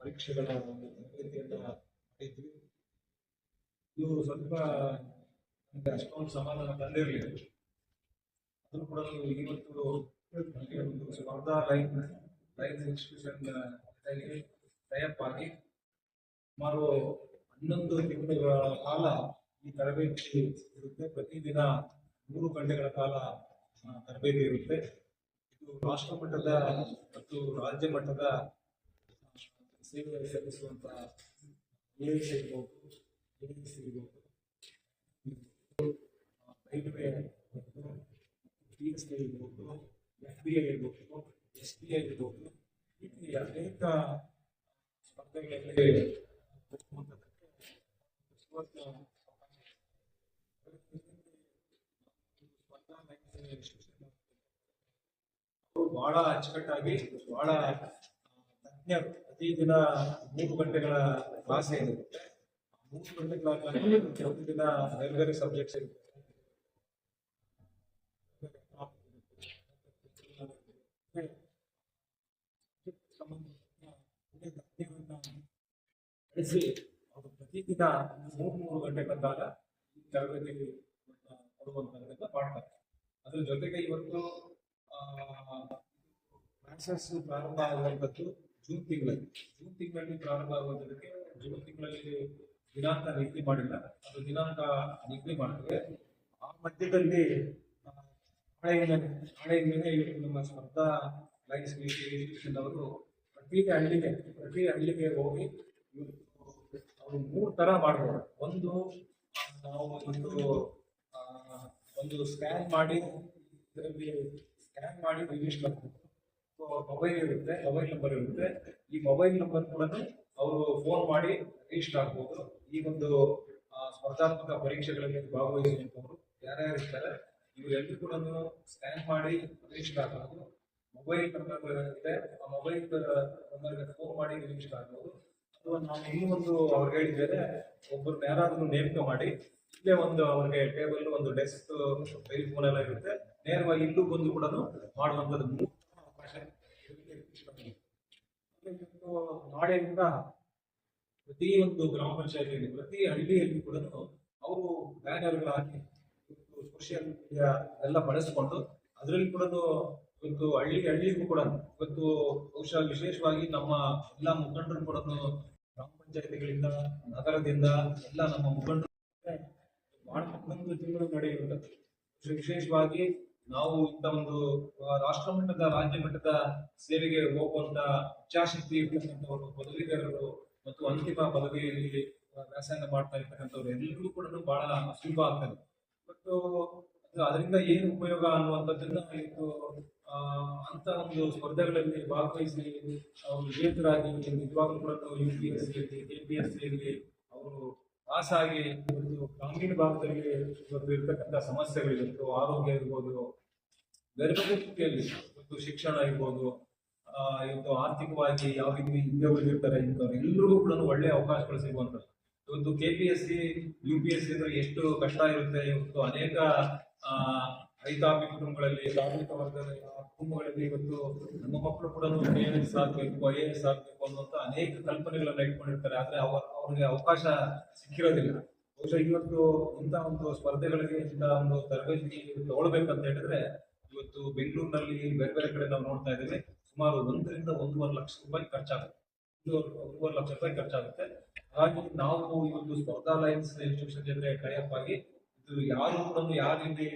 ಪರೀಕ್ಷೆಗಳ ಒಂದು ತರಬೇತಿಯನ್ನ ಮಾಡಿದ್ವಿ. ಇದು ಸ್ವಲ್ಪ ನಮಗೆ ಅಷ್ಟೊಂದು ಸಮಾಧಾನ ತಂದಿರಲಿಲ್ಲ. ಅದನ್ನು ಕೂಡ ಇವತ್ತು ನಮಗೆ ಒಂದು ಸ್ಪರ್ಧಾ ಲೈನ್ ಲೈನ್ ಇನ್ಸ್ಟಿಟ್ಯೂಷನ್ ಟೈಪ್ ಆಗಿ ಸುಮಾರು ಹನ್ನೊಂದು ತಿಂಗಳ ಕಾಲ ಈ ತರಬೇತಿ ಇರುತ್ತೆ. ಪ್ರತಿದಿನ ಮೂರು ಗಂಟೆಗಳ ಕಾಲ ತರಬೇತಿ ಇರುತ್ತೆ. ರಾಷ್ಟ್ರ ಮಟ್ಟದ ಮತ್ತು ರಾಜ್ಯ ಮಟ್ಟದ ಸೇವೆ ಸಲ್ಲಿಸುವಂತ ಎ ಎಸ್ ಇರ್ಬೋದು ಎ ಎಸ್ ಇರ್ಬೋದು ರೈಲ್ವೆ ಪಿ ಎಸ್ ಕೆ ಇರ್ಬೋದು, ಎಫ್ ಬಿ ಐ ಇರ್ಬೋದು, ಎಸ್ ಬಿ ಐ ಇರ್ಬೋದು. ಈ ಅನೇಕ ಸ್ಪರ್ಧೆಗಳಲ್ಲಿ ಸ್ಪರ್ಧಾ ಬಹಳ ಅಚ್ಚುಕಟ್ಟಾಗಿ, ಬಹಳ ತಜ್ಞ ತಜ್ಞರು ಪ್ರತಿದಿನ ಮೂರು ಗಂಟೆಗಳ ಕ್ಲಾಸ್ ಏನಿರುತ್ತೆ ಮೂರು ಗಂಟೆಗಳ ಕ್ಲಾಸ್ ದಿನ ಬೇರೆ ಬೇರೆ ಸಬ್ಜೆಕ್ಟ್ಸ್ ಇರುತ್ತೆ. ನಡೆಸಿ, ಅವರು ಪ್ರತಿದಿನ ಮೂರು ಮೂರು ಗಂಟೆ ಬಂದಾಗ ಈ ತರಬೇತಿ ಕೊಡುವಂತ ಮಾಡ್ತಾರೆ. ಅದ್ರ ಜೊತೆಗೆ ಇವತ್ತು ಕ್ಲಾಸಸ್ ಪ್ರಾರಂಭ ಆಗುವಂಥದ್ದು ಜೂನ್ ತಿಂಗಳಲ್ಲಿ. ಜೂನ್ ತಿಂಗಳಲ್ಲಿ ಪ್ರಾರಂಭ ಆಗುವಂಥದ್ದಕ್ಕೆ ಜೂನ್ ತಿಂಗಳಲ್ಲಿ ದಿನಾಂಕ ನಿಗದಿ ಮಾಡಿಲ್ಲ. ಅದು ದಿನಾಂಕ ನಿಗದಿ ಮಾಡಿದ್ರೆ ಆ ಮಧ್ಯದಲ್ಲಿ ನಾಳೆಯಿಂದಲೇ ಇವತ್ತು ನಮ್ಮ ಸ್ಪರ್ಧಾ ಲೈನ್ಸ್ ಅವರು ಪ್ರತಿ ಹಳ್ಳಿಗೆ ಪ್ರತಿ ಹಳ್ಳಿಗೆ ಹೋಗಿ ಅವರು ಮೂರು ತರ ಮಾಡ್ಬೋದು. ಒಂದು ನಾವು ಒಂದು ಒಂದು ಸ್ಕ್ಯಾನ್ ಮಾಡಿ, ಇದರಲ್ಲಿ ಸ್ಕ್ಯಾನ್ ಮಾಡಿ ರಿಜಿಸ್ಟರ್ ಮೊಬೈಲ್ ಇರುತ್ತೆ ಮೊಬೈಲ್ ನಂಬರ್ ಇರುತ್ತೆ. ಈ ಮೊಬೈಲ್ ನಂಬರ್ ಕೂಡ ಅವರು ಫೋನ್ ಮಾಡಿ ರಿಜಿಸ್ಟರ್ ಆಗ್ಬೋದು. ಈ ಒಂದು ಸ್ಪರ್ಧಾತ್ಮಕ ಪರೀಕ್ಷೆಗಳಲ್ಲಿ ಭಾಗವಹಿಸುವಂಥವ್ರು ಯಾರ್ಯಾರು ಇರ್ತಾರೆ, ಇವರೆಲ್ಲರೂ ಕೂಡ ಸ್ಕ್ಯಾನ್ ಮಾಡಿ ರಿಜಿಸ್ಟರ್ ಆಗ್ಬೋದು. ಮೊಬೈಲ್ ನಂಬರ್ ಇರುತ್ತೆ ಆ ಮೊಬೈಲ್ ನಂಬರ್ಗೆ ಫೋನ್ ಮಾಡಿ ರಿಜಿಸ್ಟರ್ ಆಗ್ಬೋದು. ಅಥವಾ ನಾನು ಇನ್ನೂ ಒಂದು ಅವ್ರಿಗೆ ಹೇಳಿದ್ದೇನೆ ಒಬ್ಬರು ಯಾರಾದರೂ ನೇಮಕ ಮಾಡಿ, ಇಲ್ಲೇ ಒಂದು ಅವ್ರಿಗೆ ಟೇಬಲ್ ಒಂದು ಡೆಸ್ಕ್ ಫೋನ್ ಎಲ್ಲ ಇರುತ್ತೆ. ನೇರವಾಗಿ ಇಲ್ಲೂ ಬಂದು ಕೂಡ ಮಾಡುವಂಥದ್ದು. ನಾಳೆಯಿಂದ ಪ್ರತಿ ಒಂದು ಗ್ರಾಮ ಪಂಚಾಯತಿಯಲ್ಲಿ, ಪ್ರತಿ ಹಳ್ಳಿಯಲ್ಲಿ ಕೂಡ ಅವರು ಬ್ಯಾನರ್ಗಳು ಹಾಕಿ ಸೋಷಿಯಲ್ ಮೀಡಿಯಾ ಎಲ್ಲ ಬಳಸಿಕೊಂಡು ಅದರಲ್ಲಿ ಕೂಡ ಇವತ್ತು ಹಳ್ಳಿ, ಹಳ್ಳಿಗೂ ಕೂಡ ಇವತ್ತು ಬಹುಶಃ ವಿಶೇಷವಾಗಿ ನಮ್ಮ ಎಲ್ಲ ಮುಖಂಡರು ಕೂಡ ಗ್ರಾಮ ಪಂಚಾಯತಿಗಳಿಂದ, ನಗರದಿಂದ ಎಲ್ಲ ನಮ್ಮ ಮುಖಂಡರು ಬಹಳ ತಿಂಗಳು ನಡೆಯುತ್ತೆ ವಿಶೇಷವಾಗಿ ನಾವು ಇಂಥ ಒಂದು ರಾಷ್ಟ್ರ ಮಟ್ಟದ ರಾಜ್ಯ ಮಟ್ಟದ ಸೇವೆಗೆ ಹೋಗುವಂತ ಇಚ್ಛಾಶಕ್ತಿ ಇರ್ತಕ್ಕಂಥವರು, ಪದವೀಧರರು ಮತ್ತು ಅಂತಿಮ ಪದವಿಯಲ್ಲಿ ವ್ಯಾಸಂಗ ಮಾಡ್ತಾ ಇರ್ತಕ್ಕಂಥವ್ರು ಎಲ್ಲರಿಗೂ ಕೂಡ ಬಹಳ ಸುಲಭ ಆಗ್ತದೆ. ಮತ್ತು ಅದರಿಂದ ಏನು ಉಪಯೋಗ ಅನ್ನುವಂಥದ್ದನ್ನ ಇವತ್ತು ಅಂತ ಒಂದು ಸ್ಪರ್ಧೆಗಳಲ್ಲಿ ಭಾಗವಹಿಸಿ ಅವರು ವಿಜೇತರಾಗಿ, ನಿಜವಾಗ್ಲೂ ಕೂಡ U P S C K P S C ಅವರು ಪಾಸ್ ಆಗಿ ಇವತ್ತು ಗ್ರಾಮೀಣ ಭಾಗದಲ್ಲಿ ಇವತ್ತು ಇರ್ತಕ್ಕಂಥ ಸಮಸ್ಯೆಗಳಿತ್ತು ಆರೋಗ್ಯ ಇರ್ಬೋದು ಬೇರೆ ರೀತಿಯಲ್ಲಿ ಇವತ್ತು ಶಿಕ್ಷಣ ಇರ್ಬೋದು ಇವತ್ತು ಆರ್ಥಿಕವಾಗಿ ಯಾವ ರೀತಿ ಹಿಂದೆ ಉಳಿದಿರ್ತಾರೆ ಇಂಥವ್ರು ಎಲ್ಲರಿಗೂ ಕೂಡ ಒಳ್ಳೆಯ ಅವಕಾಶಗಳು ಸಿಗುವಂಥದ್ದು. ಇವತ್ತು K P S C U P S C ಅಂದ್ರೆ ಎಷ್ಟು ಕಷ್ಟ ಇರುತ್ತೆ ಇವತ್ತು ಅನೇಕ ಆ, ರೈತಾಪಿ ಕುಟುಂಬಗಳಲ್ಲಿ ಕಾರ್ಮಿಕ ವರ್ಗದ ಕುಟುಂಬಗಳಲ್ಲಿ ಇವತ್ತು ನಮ್ಮ ಮಕ್ಕಳು ಕೂಡ ಎ ಎಸ್ ಆಗ್ಬೇಕು ಐ ಎ ಎಸ್ ಆಗ್ಬೇಕು ಅನ್ನುವಂತ ಅನೇಕ ಕಲ್ಪನೆಗಳನ್ನ ಇಟ್ಕೊಂಡಿರ್ತಾರೆ. ಆದ್ರೆ ಅವ ಅವ್ರಿಗೆ ಅವಕಾಶ ಸಿಕ್ಕಿರೋದಿಲ್ಲ. ಬಹುಶಃ ಇವತ್ತು ಇಂಥ ಒಂದು ಸ್ಪರ್ಧೆಗಳಿಗೆ ಇಂಥ ಒಂದು ತರಬೇತಿ ತಗೊಳ್ಬೇಕಂತ ಹೇಳಿದ್ರೆ ಇವತ್ತು ಬೆಂಗಳೂರಿನಲ್ಲಿ ಬೇರೆ ಬೇರೆ ಕಡೆ ನಾವು ನೋಡ್ತಾ ಇದ್ದೀವಿ. ಸುಮಾರು ಒಂದರಿಂದ ಒಂದೂವರೆ ಲಕ್ಷ ರೂಪಾಯಿ ಖರ್ಚಾಗುತ್ತೆ. ಒಂದೂವರೆ ಲಕ್ಷ ರೂಪಾಯಿ ಖರ್ಚಾಗುತ್ತೆ. ಹಾಗಾಗಿ ನಾವು ಇವತ್ತು ಸ್ಪರ್ಧಾ ಲೈನ್ಸ್ ಇನ್ಸ್ಟಿಟ್ಯೂಷನ್ ಜೊತೆ ಟೈಅಪ್ ಆಗಿ, ಇದು ಯಾರು ಕೂಡ ಯಾವ ರೀತಿ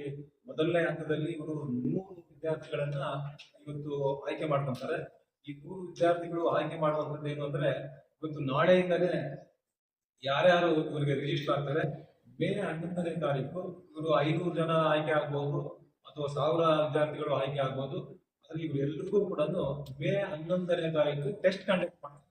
ಮೊದಲನೇ ಹಂತದಲ್ಲಿ ಇವರು ನೂರು ವಿದ್ಯಾರ್ಥಿಗಳನ್ನ ಇವತ್ತು ಆಯ್ಕೆ ಮಾಡ್ಕೊಂತಾರೆ. ಈ ಮೂರು ವಿದ್ಯಾರ್ಥಿಗಳು ಆಯ್ಕೆ ಮಾಡುವಂತದ್ದು ಏನು ಅಂದ್ರೆ, ಇವತ್ತು ನಾಳೆಯಿಂದಲೇ ಯಾರ್ಯಾರು ಇವರಿಗೆ ರಿಜಿಸ್ಟರ್ ಆಗ್ತಾರೆ, ಮೇ ಹನ್ನೊಂದನೇ ತಾರೀಕು ಇವರು ಐನೂರು ಜನ ಆಯ್ಕೆ ಆಗ್ಬೋದು ಅಥವಾ ಸಾವಿರ ವಿದ್ಯಾರ್ಥಿಗಳು ಆಯ್ಕೆ ಆಗ್ಬೋದು. ಆದ್ರೆ ಇವರೆಲ್ಲರಿಗೂ ಕೂಡ ಮೇ ಹನ್ನೊಂದನೇ ತಾರೀಕು ಟೆಸ್ಟ್ ಕಂಡಕ್ಟ್ ಮಾಡ್ತಾರೆ.